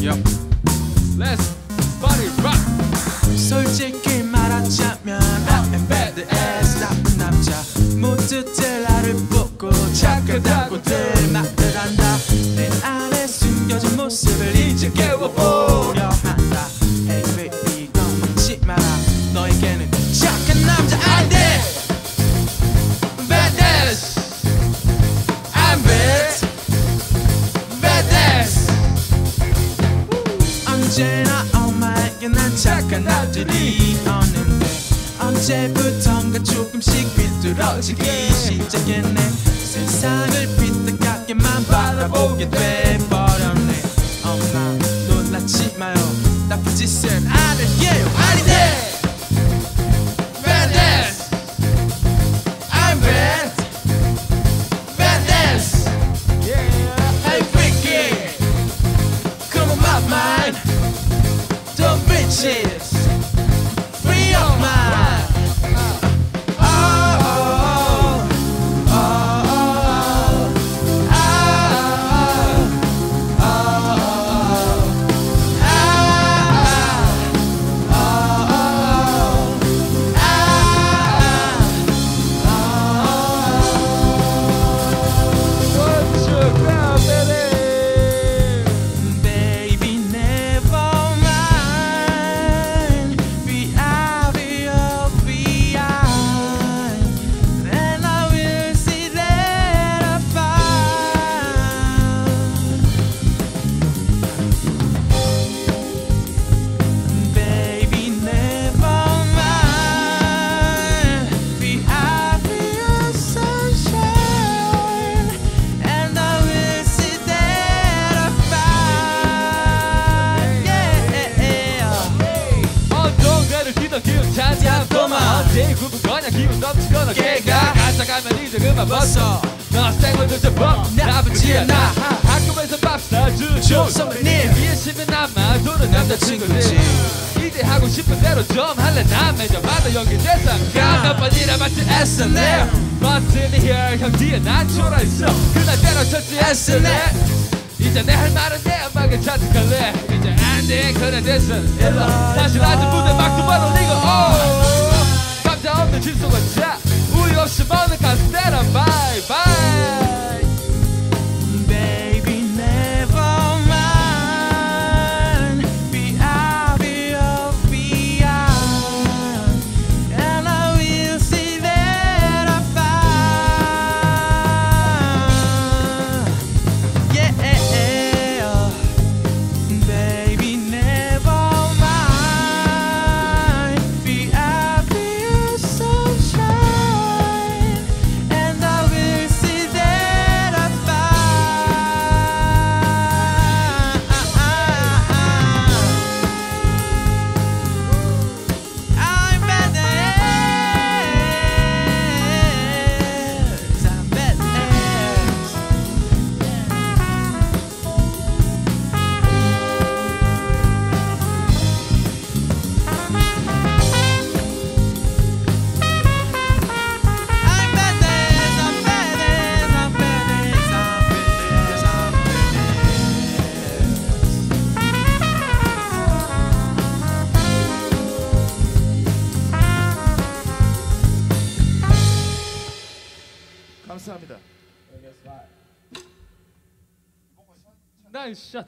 Yep. Let's body rock. So take 언제나 엄마에게 난 착한 아들이 없는데 언제부턴가 조금씩 비뚤어지기 시작했네. 세상을 삐딱하게만 바라보게 돼버렸네. 엄마 놀라지 마요. 나쁜 짓은 안 할게요. 아닌데 걔가 가져가면 이제 그만 벗어. 너 생을 늦어버 나쁘지 않아 학교에서 밥 사주죠 선배님. 위에 심은 남만 도는 남자친구들 이제 하고 싶은 대로 좀 할래. 난 매년마다 연기 대상 가 몇 번이나 마치 SNL here 형 뒤에 난 초라했어. 그날 때려쳤지 SNL 이제 내 할 말은 내 음악에 자책할래. 이제 안돼. 그래 됐어. 일러 다시 낮은 무대 막두 번 올리고 오. 감자 없는 질소가 차 우유 없이 먹 감사합니다. 나이스 샷